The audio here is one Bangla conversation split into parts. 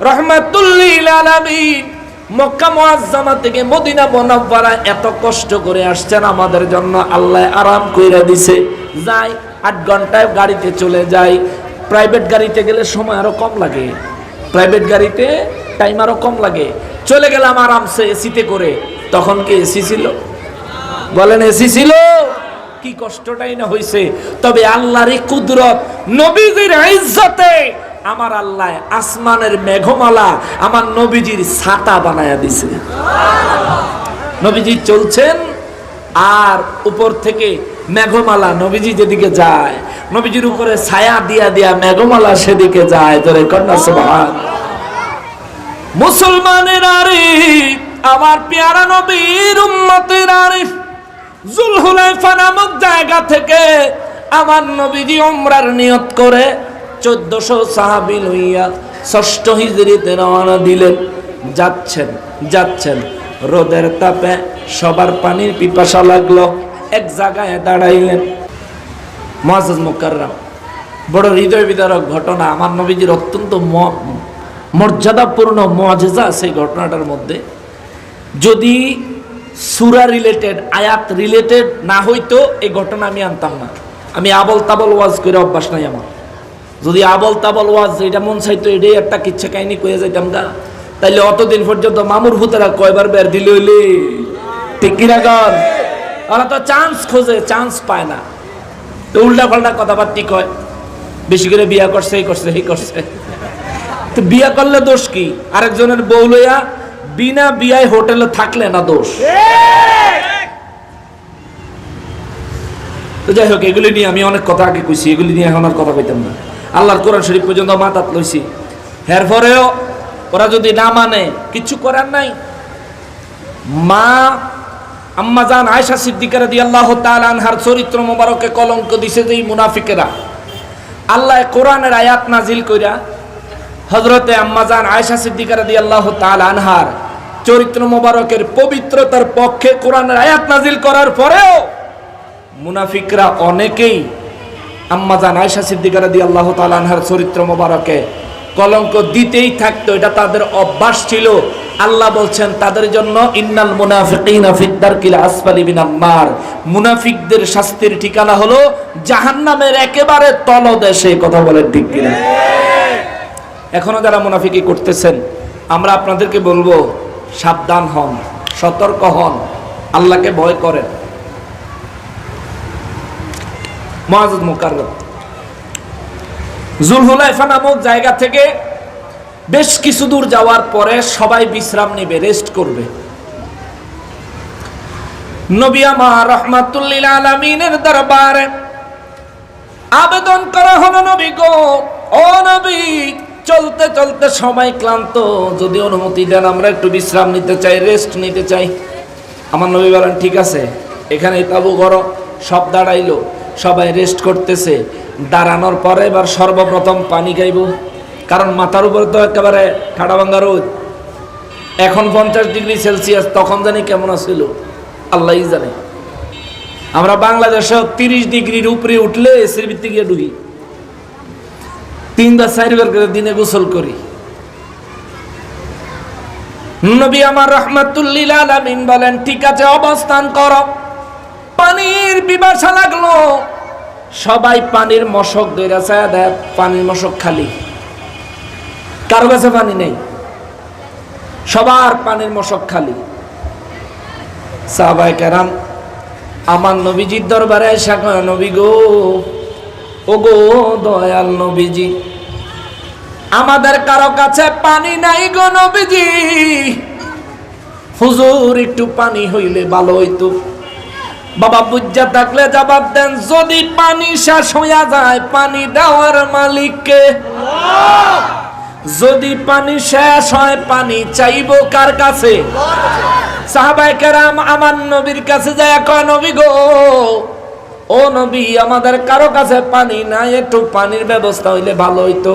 রহমাতুল্লিল আলামিন। মক্কা মুআজ্জামা থেকে মদিনা বনাব্বারা এত কষ্ট করে আসছেন আমাদের জন্য, আল্লাহ আরাম কইরা দিছে। যাই, আট ঘন্টায় গাড়িতে চলে যাই। প্রাইভেট গাড়িতে গেলে সময় আরও কম লাগে। প্রাইভেট গাড়িতে টাইম আরও কম লাগে। চলে গেলাম আরামসে এসিতে করে। তখন কি এসি ছিল? বলেন এসি ছিল? কি কষ্টটাই না হইছে। তবে আল্লাহর এই কুদরত নবীজির ইজ্জতে আমার আল্লাহ আসমানের মেঘমালা আমার নবীজির ছাতা বানায়া দিছে। নবীজি চলছেন আর উপর থেকে মেঘমালা নবীজি যেদিকে যায়, নবীজির উপরে ছায়া দিয়া দিয়া মেঘমালা সেদিকে যায়। তোরে কন্যা সুবহান। মুসলমানের আরিফ, আমার পেয়ারা নবীর উম্মতের আরিফ। জুলহুলাইফা নামক জায়গা থেকে আমার নবীজি উমরার নিয়ত করে চোদ্দশো সাহাবি লইয়া ষষ্ঠ হিজড়িতে রওনা দিলেন। যাচ্ছেন যাচ্ছেন। রোদের তাপে সবার পানির পিপাসা লাগল। এক জায়গায় দাঁড়াইলেন মহাজ মুকাররাম। বড় হৃদয় বিদারক ঘটনা। আমার নবীজির অত্যন্ত মর্যাদাপূর্ণ মজেজা সেই ঘটনাটার মধ্যে। যদি সুরা রিলেটেড আয়াত রিলেটেড না হইতো, এই ঘটনা আমি আনতাম না। আমি আবল তাবল ওয়াজ করে অভ্যাস নাই আমার। যদি আবল তাবল ওয়াজ, এটা মন চাইতো এটাই একটা কিচ্ছা কাহিনী কয়ে যাইতাম গা তাইলে অতদিন পর্যন্ত মামুর ভূতেরা কয়বার বের দিলে হইলে? ঠিক কিনা গান ওরা তো চান্স খোঁজে চান্স পায় না। তো উল্টা পাল্টা কথাবার্তি কয়। বেশি করে বিয়া করছে, এই করছে এই করছে। তো বিয়া করলে দোষ কি? আরেকজনের বউ লইয়া বিনা বিয়ায় হোটেলে থাকলে না দোষ? তো যাই হোক, এগুলি নিয়ে আমি অনেক কথা আগে কইছি, এগুলি নিয়ে এখন আর কথা কইতাম না। আল্লাহর কোরআন শরীফ পর্যন্ত মাতাত লইছি। এর পরেও ওরা যদি না মানে কিছু করার নাই। মা, আম্মা জান আয়সা সিদ্দিকার দি আল্লাহ আনহার চরিত্র মোবারকে কলঙ্ক দিছে যে এই মুনাফিকেরা। আল্লাহ কোরআনের আয়াত নাজিল কইরা হজরতে আম্মাজান আয়সা সিদ্দিকার দি আল্লাহ আনহার চরিত্র মোবারকের পবিত্রতার পক্ষে কোরআনের আয়াত নাজিল করার পরেও মুনাফিকরা অনেকেই আম্মাজান আয়সা সিদ্দিকার দি আল্লাহ আনহার চরিত্র মোবারকে কলঙ্ক দিতেই থাকতো, এটা তাদের অভ্যাস ছিল। আল্লাহ বলছেন, তাদের জন্য ইন্নাল নার। মুনাফিকদের শাস্তির ঠিকানা হলো জাহান্নামের একেবারে তলদেশে কথা বলেন ঠিক কিনা? এখনও যারা মুনাফিকি করতেছেন, আমরা আপনাদেরকে বলব, সাবধান হন, সতর্ক হন, আল্লাহকে ভয় করেন। মহাজুদ মুকাররম। জুলহুলাইফা নামক জায়গা থেকে বেশ কিছু দূর যাওয়ার পরে সবাই বিশ্রাম নেবে রেস্ট করবে। নবী আমার রহমাতুল্লিল আলমিনের দরবারে আবেদন করা হলো, নবী গো, ও নবী, চলতে চলতে সবাই ক্লান্ত। যদি অনুমতি দেন, আমরা একটু বিশ্রাম নিতে চাই রেস্ট নিতে চাই। আমার নবী বলেন, ঠিক আছে এখানে তাবু করো সব দাঁড়াইলো। সবাই রেস্ট করতেছে। দাঁড়ানোর পরে এবার সর্বপ্রথম পানি খাইব। কারণ মাথার উপরে তো একেবারে ঠাডা ভাঙ্গা রোদ। এখন পঞ্চাশ ডিগ্রি সেলসিয়াস, তখন জানি কেমন আছিল। আল্লাহই জানে। আমরা বাংলাদেশে তিরিশ ডিগ্রির উপরে উঠলে এসির ভিত্তি গিয়ে ডুবি তিনবার চারবার করে দিনে গোসল করি। নবী আমার রহমাতুল্লিল আলামিন বলেন, ঠিক আছে, অবস্থান করো। পানির পিপাসা লাগল। সবাই পানির মশক দইরা চায় দেয়, পানির মশক খালি। কারও কাছে পানি নেই। সবার পানির মশক খালি। সাহাবাই কেরাম, আমার নবীজির দরবারে কয়, নবী গো ও গো দয়াল নবীজি, আমাদের কারও কাছে পানি নাই গো নবীজি। হুজুর, একটু পানি হইলে ভালো হইতো। বাবা বুজ্জা থাকলে জবাব দেন, যদি পানি শেষ হইয়া যায়, পানি দেওয়ার মালিককে? যদি পানি শেষ হয়, পানি চাইব কার কাছে? সাহাবাই কেরাম আমার নবীর কাছে যায় কয়, নবী গো, ও নবী, আমাদের কারও কাছে পানি নাই, একটু পানির ব্যবস্থা হইলে ভালো হইতো।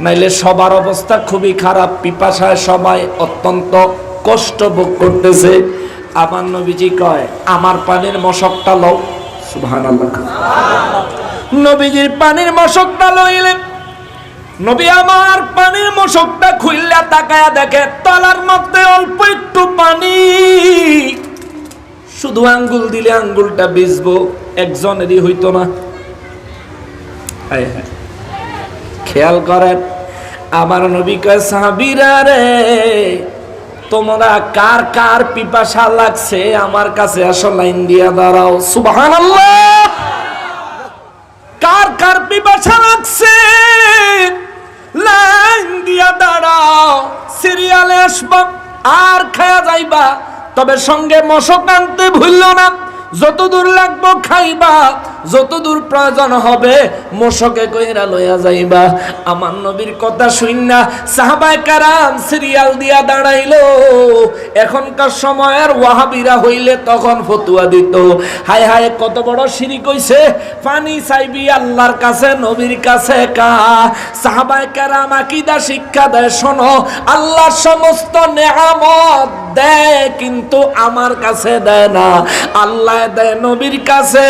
নাইলে সবার অবস্থা খুবই খারাপ, পিপাসায় সবাই অত্যন্ত কষ্ট ভোগ করতেছে। আমার নবীজি কয়, আমার পানির মশকটা লও। সুবহানাল্লাহ। নবীজির পানির মশকটা লইলেন। নবী আমার পানির মশকটা খুললা তাকায়া দেখে, তলার মধ্যে অল্প একটু পানি। শুধু আঙ্গুল দিলে আঙ্গুলটা ভিজবো, একজনেরই হইতো না। খেয়াল করেন, আমার নবী কয়, সাহাবীরা রে তোমরা কার কার পিপাসা লাগছে আমার কাছে আসো লাইন দিয়া দাঁড়াও। সুবহানাল্লাহ। কার কার পিপাসা লাগছে? লাইন দিয়া দাঁড়াও। সিরিয়ালে আসবা, আর খায়া যাইবা। তবে সঙ্গে মশক আনতে ভুলল না। যত দূর লাগবো খাইবা। যত দূর প্রয়োজন হবে, মশকে কইরা লইয়া যাইবা। আমার নবীর কথা শুননা সাহাবায়ে কারাম সিরিয়াল দিয়া দাঁড়াইলো। এখনকার সময়ের ওয়াহাবিরা হইলে তখন ফতুয়া দিত। হায় হায়, কত বড় শিরিক কইছে পানি চাইবি আল্লাহর কাছে, নবীর কাছে কা। সাহাবায়ে কারাম আকীদা শিক্ষা দেয়, শোনো, আল্লাহর সমস্ত নেয়ামত দেয়, কিন্তু আমার কাছে দেয় না। আল্লাহ দেয় নবীর কাছে।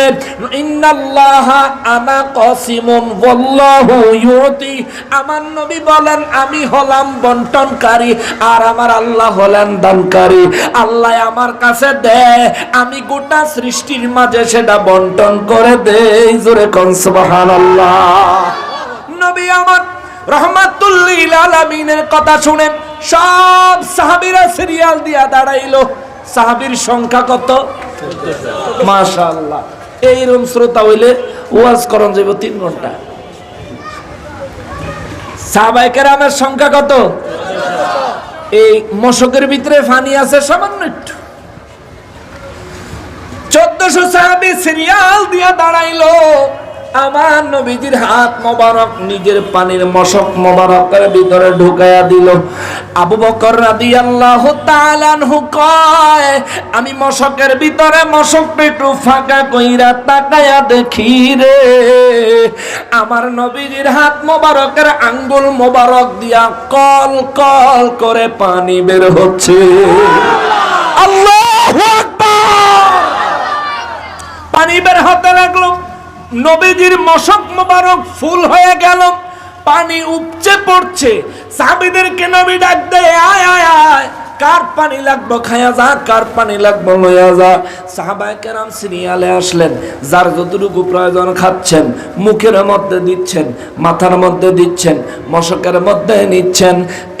আনা কসিমুন, ওয়াল্লাহু ইউতি। আমার নবী বলেন, আমি হলাম বন্টনকারী, আর আমার আল্লাহ হলেন দানকারী। আল্লাহ আমার কাছে দেয়, আমি গোটা সৃষ্টির মাঝে সেটা বন্টন করে দেই। জোরে কোন আল্লাহ নবী আমার রহমাতুল্লিল কথা সব সিরিয়াল দিয়া দাঁড়াইলো। সংখ্যা কত? মাশাআল্লাহ। শ্রোতা হইলে ওয়াজ তিন ঘণ্টা। কেরামের সংখ্যা কত? এই মশকের ভিতরে ফানি আছে সামান্য একটু। চোদ্দশো সাহাবি সিরিয়াল দিয়া দাঁড়াইলো। আমার নবীজির হাত মোবারক, নিজের পানির মশক মোবারকের ভিতরে ঢুকায়া দিল। আবু বকর তাআলা আনহু কয়, আমি মশকের ভিতরে মশক পেটু ফাঁকা কইরা তাকায়া দেখি রে। আমার নবীজির হাত মোবারকের আঙ্গুল মোবারক দিয়া কল কল করে পানি বের হচ্ছে। আল্লাহু পানি বের হতে লাগল। নবীজির মশক মোবারক ফুল হয়ে গেল, পানি উপচে পড়ছে। সাহাবীদেরকে নবী ডাক দেয়, আয় আয় আয়। কার পানি লাগবো খায়া যা, কার পানি লাগবো লইয়া যা। সাহাবায়ে কেরাম সিরিয়ালে আসলেন, যার যতটুকু প্রয়োজন খাচ্ছেন, মুখের মধ্যে দিচ্ছেন, মাথার মধ্যে দিচ্ছেন, মশকের মধ্যে নিচ্ছেন।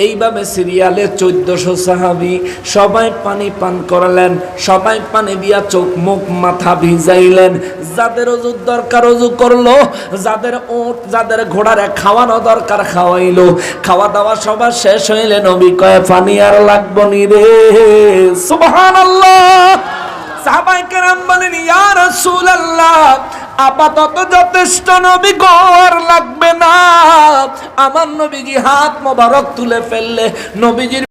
এইভাবে সিরিয়ালে চোদ্দশো সাহাবি সবাই পানি পান করলেন, সবাই পানি দিয়া চোখ মুখ মাথা ভিজাইলেন। যাদের অজুর দরকার অজু করল, যাদের ওট, যাদের ঘোড়ারে খাওয়ানো দরকার খাওয়াইলো। খাওয়া দাওয়া সবার শেষ হইলে নবী কয়, পানি আর লাগবো রে ইয়া রাসূলুল্লাহ, আপাতত যথেষ্ট নবী গর লাগবে না। আমার নবীজি হাত মোবারক তুলে ফেললে, নবীজির